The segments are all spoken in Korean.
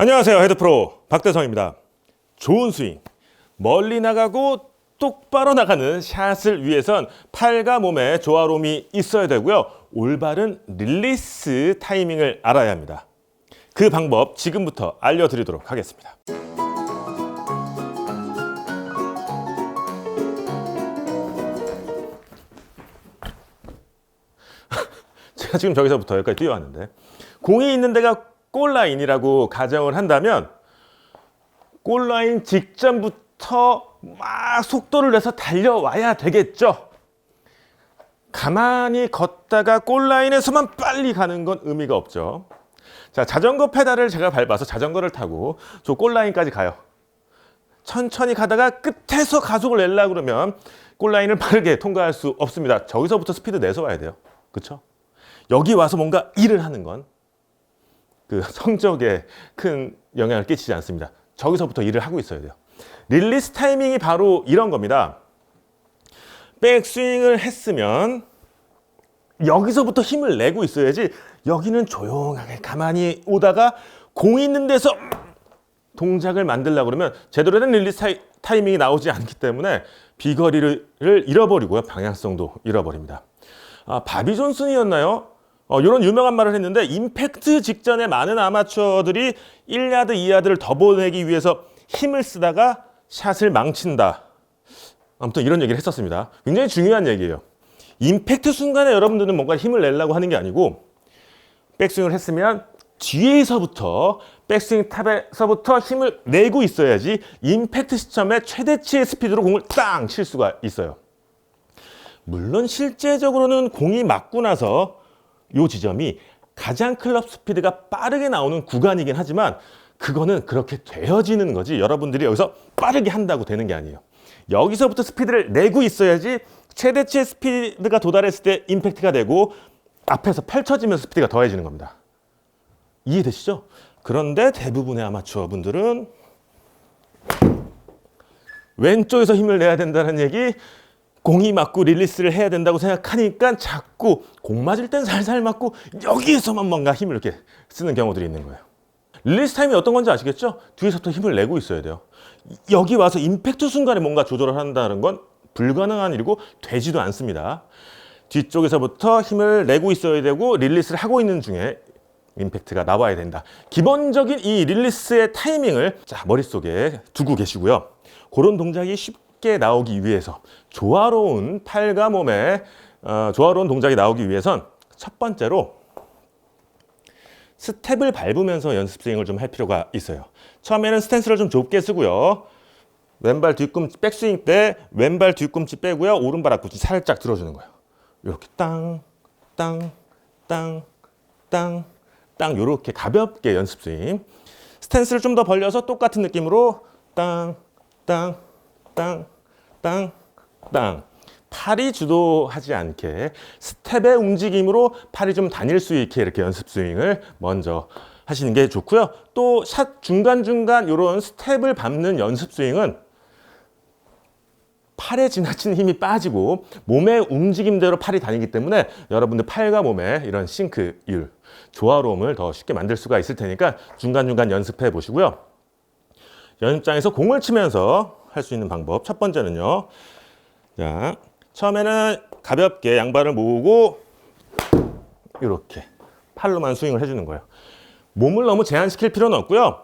안녕하세요. 헤드프로 박대성입니다. 좋은 스윙, 멀리 나가고 똑바로 나가는 샷을 위해선 팔과 몸에 조화로움이 있어야 되고요. 올바른 릴리스 타이밍을 알아야 합니다. 그 방법 지금부터 알려드리도록 하겠습니다. 제가 지금 저기서부터 여기까지 뛰어왔는데 공이 있는 데가 골라인이라고 가정을 한다면 골라인 직전부터 막 속도를 내서 달려와야 되겠죠. 가만히 걷다가 골라인에서만 빨리 가는 건 의미가 없죠. 자, 자전거 페달을 제가 밟아서 자전거를 타고 저 골라인까지 가요. 천천히 가다가 끝에서 가속을 내려고 그러면 골라인을 빠르게 통과할 수 없습니다. 저기서부터 스피드 내서 와야 돼요. 그렇죠? 여기 와서 뭔가 일을 하는 건 그 성적에 큰 영향을 끼치지 않습니다. 저기서부터 일을 하고 있어야 돼요. 릴리스 타이밍이 바로 이런 겁니다. 백스윙을 했으면 여기서부터 힘을 내고 있어야지 여기는 조용하게 가만히 오다가 공 있는 데서 동작을 만들려고 그러면 제대로 된 릴리스 타이, 타이밍이 나오지 않기 때문에 비거리를 잃어버리고요. 방향성도 잃어버립니다. 아, 바비 존슨이었나요? 어, 이런 유명한 말을 했는데 임팩트 직전에 많은 아마추어들이 1야드, 2야드를 더 보내기 위해서 힘을 쓰다가 샷을 망친다. 아무튼 이런 얘기를 했었습니다. 굉장히 중요한 얘기예요. 임팩트 순간에 여러분들은 뭔가 힘을 내려고 하는 게 아니고 백스윙을 했으면 뒤에서부터 백스윙 탑에서부터 힘을 내고 있어야지 임팩트 시점에 최대치의 스피드로 공을 땅 칠 수가 있어요. 물론 실제적으로는 공이 맞고 나서 요 지점이 가장 클럽 스피드가 빠르게 나오는 구간이긴 하지만 그거는 그렇게 되어지는 거지 여러분들이 여기서 빠르게 한다고 되는 게 아니에요. 여기서부터 스피드를 내고 있어야지 최대치의 스피드가 도달했을 때 임팩트가 되고 앞에서 펼쳐지면서 스피드가 더해지는 겁니다. 이해되시죠? 그런데 대부분의 아마추어 분들은 왼쪽에서 힘을 내야 된다는 얘기 공이 맞고 릴리스를 해야 된다고 생각하니까 자꾸 공 맞을 땐 살살 맞고 여기에서만 뭔가 힘을 이렇게 쓰는 경우들이 있는 거예요. 릴리스 타임이 어떤 건지 아시겠죠? 뒤에서부터 힘을 내고 있어야 돼요. 여기 와서 임팩트 순간에 뭔가 조절을 한다는 건 불가능한 일이고 되지도 않습니다. 뒤쪽에서부터 힘을 내고 있어야 되고 릴리스를 하고 있는 중에 임팩트가 나와야 된다. 기본적인 이 릴리스의 타이밍을 자, 머릿속에 두고 계시고요. 그런 동작이 쉽 게 나오기 위해서 조화로운 팔과 몸에 어, 조화로운 동작이 나오기 위해선 첫 번째로 스텝을 밟으면서 연습 스윙을 좀 할 필요가 있어요. 처음에는 스탠스를 좀 좁게 쓰고요. 왼발 뒤꿈치 백스윙 때 왼발 뒤꿈치 빼고요. 오른발 앞꿈치 살짝 들어주는 거예요. 이렇게 땅, 땅, 땅, 땅, 땅 이렇게 가볍게 연습 스윙. 스탠스를 좀 더 벌려서 똑같은 느낌으로 땅, 땅, 땅, 땅, 땅. 팔이 주도하지 않게 스텝의 움직임으로 팔이 좀 다닐 수 있게 이렇게 연습 스윙을 먼저 하시는 게 좋고요. 또 샷 중간중간 이런 스텝을 밟는 연습 스윙은 팔에 지나친 힘이 빠지고 몸의 움직임대로 팔이 다니기 때문에 여러분들 팔과 몸의 이런 싱크율, 조화로움을 더 쉽게 만들 수가 있을 테니까 중간중간 연습해 보시고요. 연습장에서 공을 치면서 할 수 있는 방법 첫 번째는요. 자, 처음에는 가볍게 양발을 모으고 이렇게 팔로만 스윙을 해주는 거예요. 몸을 너무 제한시킬 필요는 없고요.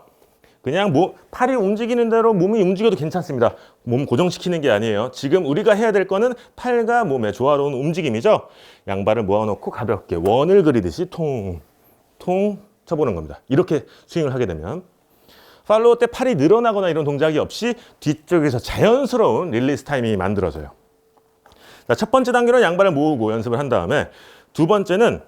그냥 뭐 팔이 움직이는 대로 몸이 움직여도 괜찮습니다. 몸 고정시키는 게 아니에요. 지금 우리가 해야 될 거는 팔과 몸의 조화로운 움직임이죠. 양발을 모아놓고 가볍게 원을 그리듯이 통, 통 쳐보는 겁니다. 이렇게 스윙을 하게 되면 팔로우 때 팔이 늘어나거나 이런 동작이 없이 뒤쪽에서 자연스러운 릴리스 타이밍이 만들어져요. 자, 첫 번째 단계는 양발을 모으고 연습을 한 다음에 두 번째는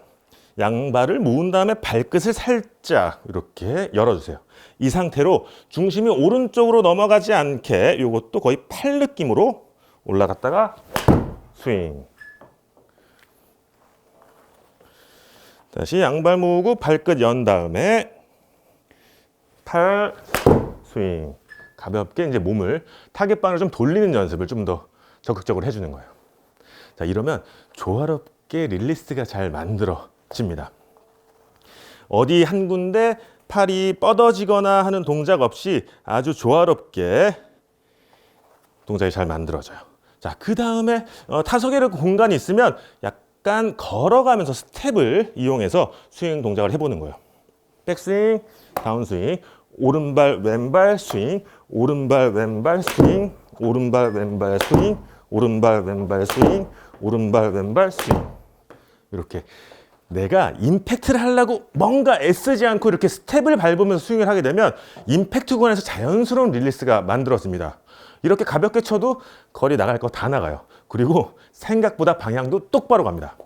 양발을 모은 다음에 발끝을 살짝 이렇게 열어주세요. 이 상태로 중심이 오른쪽으로 넘어가지 않게 이것도 거의 팔 느낌으로 올라갔다가 스윙. 다시 양발 모으고 발끝 연 다음에 팔 스윙. 가볍게 이제 몸을 타겟 방을 좀 돌리는 연습을 좀 더 적극적으로 해주는 거예요. 자, 이러면 조화롭게 릴리스가 잘 만들어집니다. 어디 한 군데 팔이 뻗어지거나 하는 동작 없이 아주 조화롭게 동작이 잘 만들어져요. 자, 그 다음에 어, 타석에 공간이 있으면 약간 걸어가면서 스텝을 이용해서 스윙 동작을 해보는 거예요. 백스윙, 다운스윙, 오른발 왼발 스윙, 오른발 왼발 스윙, 오른발 왼발 스윙, 오른발 왼발 스윙, 오른발 왼발 스윙. 이렇게 내가 임팩트를 하려고 뭔가 애쓰지 않고 이렇게 스텝을 밟으면서 스윙을 하게 되면 임팩트 구간에서 자연스러운 릴리스가 만들어집니다. 이렇게 가볍게 쳐도 거리 나갈 거 다 나가요. 그리고 생각보다 방향도 똑바로 갑니다.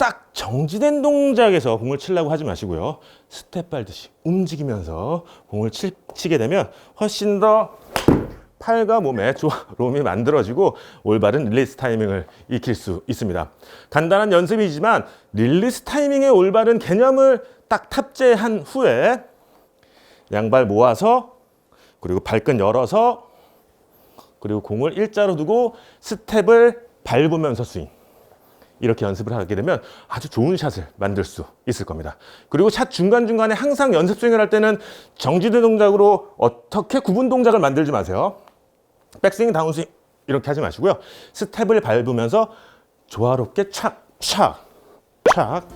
딱 정지된 동작에서 공을 치려고 하지 마시고요. 스텝 밟듯이 움직이면서 공을 치, 치게 되면 훨씬 더 팔과 몸에 조화로움이 만들어지고 올바른 릴리스 타이밍을 익힐 수 있습니다. 간단한 연습이지만 릴리스 타이밍의 올바른 개념을 딱 탑재한 후에 양발 모아서 그리고 발끈 열어서 그리고 공을 일자로 두고 스텝을 밟으면서 스윙. 이렇게 연습을 하게 되면 아주 좋은 샷을 만들 수 있을 겁니다. 그리고 샷 중간중간에 항상 연습 스윙을 할 때는 정지된 동작으로 어떻게 구분 동작을 만들지 마세요. 백스윙, 다운스윙 이렇게 하지 마시고요. 스텝을 밟으면서 조화롭게 착, 착, 착,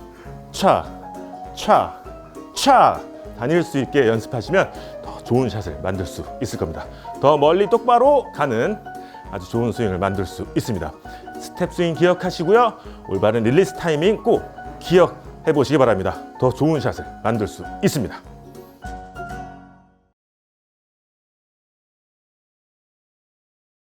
착, 착, 착 다닐 수 있게 연습하시면 더 좋은 샷을 만들 수 있을 겁니다. 더 멀리 똑바로 가는 아주 좋은 스윙을 만들 수 있습니다. 스텝 스윙 기억하시고요. 올바른 릴리스 타이밍 꼭 기억해 보시기 바랍니다. 더 좋은 샷을 만들 수 있습니다.